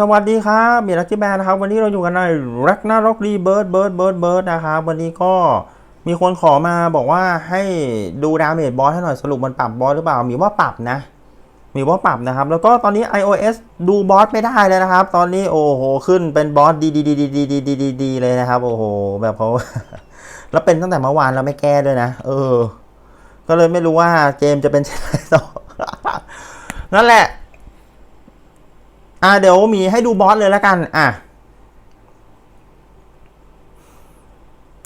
สวัสดีครับมีลักกี้แบนนะครับ วันนี้เราอยู่กันในรักนาร็อกรีเบิร์ดเบิร์ดเบิร์ดเบิร์ดนะครับ วันนี้ก็มีคนขอมาบอกว่าให้ดูดาเมจบอสให้หน่อยสรุปมันปรับบอสหรือเปล่า มีว่าปรับนะ มีว่าปรับนะครับ แล้วก็ตอนนี้ iOS ดูบอสไม่ได้เลยนะครับ ตอนนี้โอ้โห ขึ้นเป็นบอสดีดีดีดีดีดีดีดีดีเลยนะครับ โอ้โห แบบเขาแล้วเป็นตั้งแต่เมื่อวานแล้วไม่แก้ด้วยนะ เออ ก็เลยไม่รู้ว่าเกมจะเป็นเช่นไรต่อนั่นแหละ อ่าเดี๋ยวมีให้ดูบอสเลยแล้วกัน อะ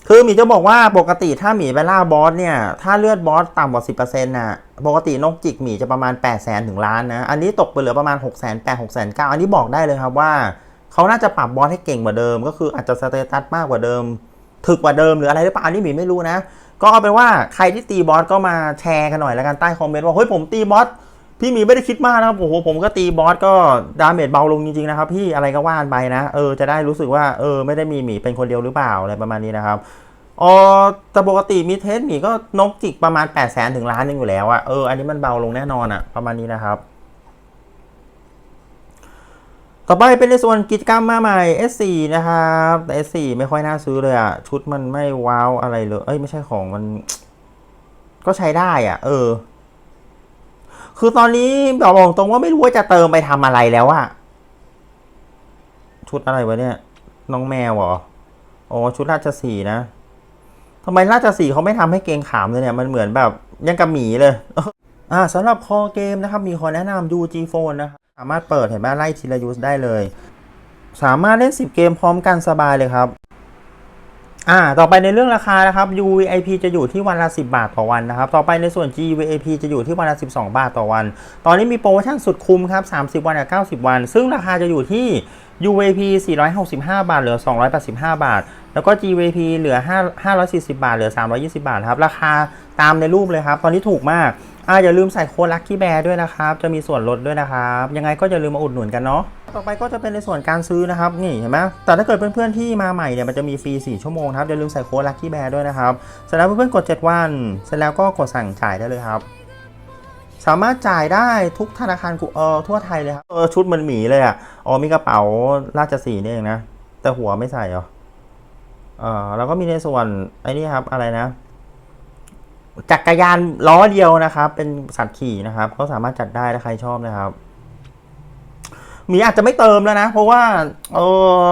คือหมีจะบอกว่าปกติถ้าหมีไปล่าบอสเนี่ย ถ้าเลือดบอสต่ำกว่า10%น่ะ ปกตินกจิกหมีจะประมาณ8 0 0 0 0 0ถึงล้านนะ อันนี้ตกไปเหลือประมาณ6 8 0 0 0 6 9 0 0อันนี้บอกได้เลยครับว่า เขาน่าจะปรับบอสให้เก่งกว่าเดิม ก็คืออาจจะสเตตัสมากกว่าเดิม ถึกกว่าเดิมหรืออะไรหรือเปล่าอันนี้หมีไม่รู้นะ ก็เอาเป็นว่าใครที่ตีบอสก็มาแชร์กันหน่อยแล้วกันใต้คอมเมนต์ว่าเฮ้ยผมตีบอส พี่มีไม่ได้คิดมากนะครับโอ้โหผมก็ตีบอสก็ดาเมจเบาลงจริงๆนะครับพี่อะไรก็ว่านไปนะเออจะได้รู้สึกว่าเออไม่ได้มีหมีเป็นคนเดียวหรือเปล่าอะไรประมาณนี้นะครับอ๋อแต่ปกติมีเทสหมีก็นกจิกประมาณ8 0 0แสนถึงล้านหนึงอยู่แล้วอะเอออันนี้มันเบาลงแน่นอนอะประมาณนี้นะครับ ต่อไปเป็นในส่วนกิจกรรมมาใหม่ S4 นะครับแต่ S4 ไม่ค่อยน่าซื้อเลยอะชุดมันไม่ว้าวอะไรเลย เอ้ยไม่ใช่ของมัน ก็ใช้ได้อะเออ คือตอนนี้บอกตรงว่าไม่รู้ว่าจะเติมไปทำอะไรแล้วอะชุดอะไรวะเนี่ย น้องแมวเหรออ๋อชุดราชสีนะทำไมราชสีเขาไม่ทำให้เกงขามเลยเนี่ยมันเหมือนแบบยังกับหมีเลยอ่าสำหรับคอเกมนะครับ มีขอแนะนำ UG Phone นะครับสามารถเปิดเห็นไหมไล่ทีละยูสได้เลย สามารถเล่น 10 เกมพร้อมกันสบายเลยครับ อ่า ต่อไปในเรื่องราคานะครับ UVIP จะอยู่ที่วันละ 10 บาทต่อวันนะครับ ต่อไปในส่วน GVIP จะอยู่ที่วันละ 12 บาทต่อวัน ตอนนี้มีโปรโมชั่นสุดคุ้มครับ 30 วันกับ90 วัน ซึ่งราคาจะอยู่ที่ UVP 465 บาท เหลือ 285 บาท แล้วก็ GVP เหลือ 5 540 บาท เหลือ 320 บาทครับ ราคาตามในรูปเลยครับ ตอนนี้ถูกมาก อ่าอย่าลืมใส่โค้ดลัคกี้แบร์ด้วยนะครับ จะมีส่วนลดด้วยนะครับ ยังไงก็อย่าลืมมาอุดหนุนกันเนาะต่อไปก็จะเป็นในส่วนการซื้อนะครับนี่เห็นไหมแต่ถ้าเกิดเพื่อนๆที่มาใหม่เนี่ยมันจะมีฟรี 4 ชั่วโมงครับอย่าลืมใส่โค้ดลัคกี้แบร์ด้วยนะครับเสร็จแล้วเพื่อนๆกด 7 วัน เสร็จแล้วก็กดสั่งจ่ายได้เลยครับ สามารถจ่ายได้ทุกธนาคารกูเออทั่วไทยเลยครับเออชุดมันหมีเลยอะอ๋อมีกระเป๋าราชสีนี่เองนะแต่หัวไม่ใส่เหรอเออแล้วก็มีในส่วนไอ้นี่ครับอะไรนะ จักรยานล้อเดียวนะครับ เป็นสัตว์ขี่นะครับก็สามารถจัดได้ถ้าใครชอบนะครับหมีอาจจะไม่เติมแล้วนะ เพราะว่าเอ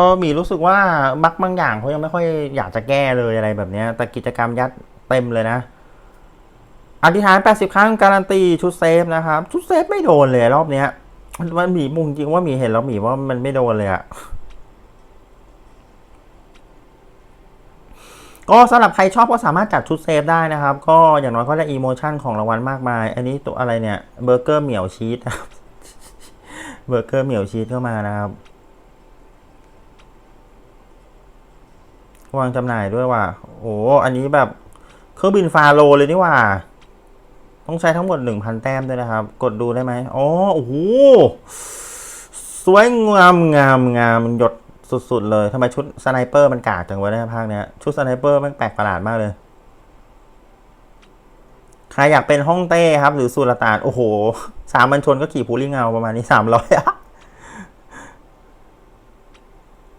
อหมีรู้สึกว่าบักบางอย่างเขายังไม่ค่อยอยากจะแก้เลยอะไรแบบนี้แต่กิจกรรมยัดเต็มเลยนะอธิษฐาน 80 ครั้งการันตีชุดเซฟนะครับ ชุดเซฟไม่โดนเลยรอบเนี้ยมันหมีมุงจริงว่าหมีเห็นแล้วหมีว่ามันไม่โดนเลยอะ ก็สำหรับใครชอบก็สามารถจัดชุดเซฟได้นะครับ ก็อย่างน้อยก็ได้อีโมชั่นของรางวัลมากมาย อันนี้ตัวอะไรเนี่ยเบอร์เกอร์เหมียวชีสครับเบอร์เกอร์เหมียวชีสเข้ามานะครับ วางจำหน่ายด้วยว่ะโอ้อันนี้แบบเครื่องบินฟาโรเลยนี่ว่า ต้องใช้ทั้งหมด1,000แต้มด้วยนะครับ กดดูได้ไหมอ๋อโอ้โหสวยงามงามงามหยด สุด ๆ เลยทำไมชุดสไนเปอร์มันกากจังวะเนี่ยภาคเนี้ยชุดสไนเปอร์มันแปลกประหลาดมากเลย ใครอยากเป็นห้องเต้ครับ หรือสุลต่าน โอ้โห สามบัญชนก็ขี่พูลิ่งเงาประมาณนี้สามร้อยอะ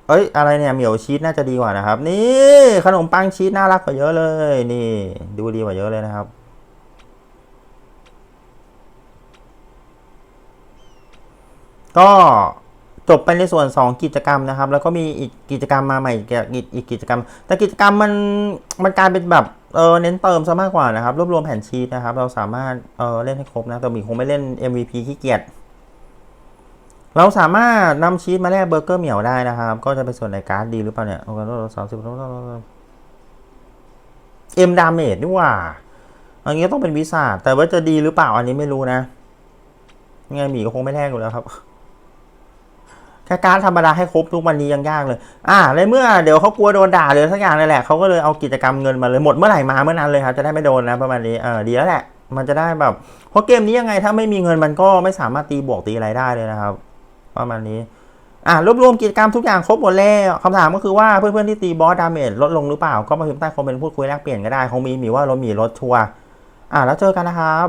เอ้ย อะไรเนี่ยเหมียวชีสน่าจะดีกว่านะครับ นี่ขนมปังชีสน่ารักกว่าเยอะเลย นี่ ดูดีกว่าเยอะเลยนะครับก็ จบไปในส่วน 2 กิจกรรมนะครับ แล้วก็มีอีกกิจกรรมมาใหม่อีกอีกกิจกรรม แต่กิจกรรมมันมันกลายเป็นแบบเออเน้นเติมซะมากกว่านะครับ รวบรวมแผ่นชีตนะครับ เราสามารถเออเล่นให้ครบนะ แต่หมีคงไม่เล่น MVP ขี้เกียจเราสามารถนำชีตมาแลกเบอร์เกอร์เหมียวได้นะครับ ก็จะเป็นส่วนในการ์ดดีหรือเปล่าเนี่ยโอ้โหสามสิบเอ็มดาเมจนี่ว่าอันนี้ต้องเป็นวิสาแต่ว่าจะดีหรือเปล่าอันนี้ไม่รู้นะยังไงหมีก็คงไม่แลกอยู่แล้วครับ แค่การธรรมดาให้ครบทุกวันนี้ยังยากเลย อ่าเลยเมื่อเดี๋ยวเขากลัวโดนด่าเลยสักอย่างเลยแหละเขาก็เลยเอากิจกรรมเงินมาเลยหมดเมื่อไหร่มาเมื่อนั้นเลยครับจะได้ไม่โดนนะประมาณนี้เออดีแล้วแหละ มันจะได้แบบเพราะเกมนี้ยังไงถ้าไม่มีเงินมันก็ไม่สามารถตีบวกตีอะไรได้เลยนะครับ ประมาณนี้อ่ารวบรวมกิจกรรมทุกอย่างครบหมดแล้วคำถามก็คือว่าเพื่อนๆที่ตีบอสดาเมจลดลงหรือเปล่า ก็มาพิมพ์ใต้คอมเมนต์พูดคุยแลกเปลี่ยนก็ได้คงมีมีว่ารถมีรถชัวร์อ่าแล้วเจอกันนะครับ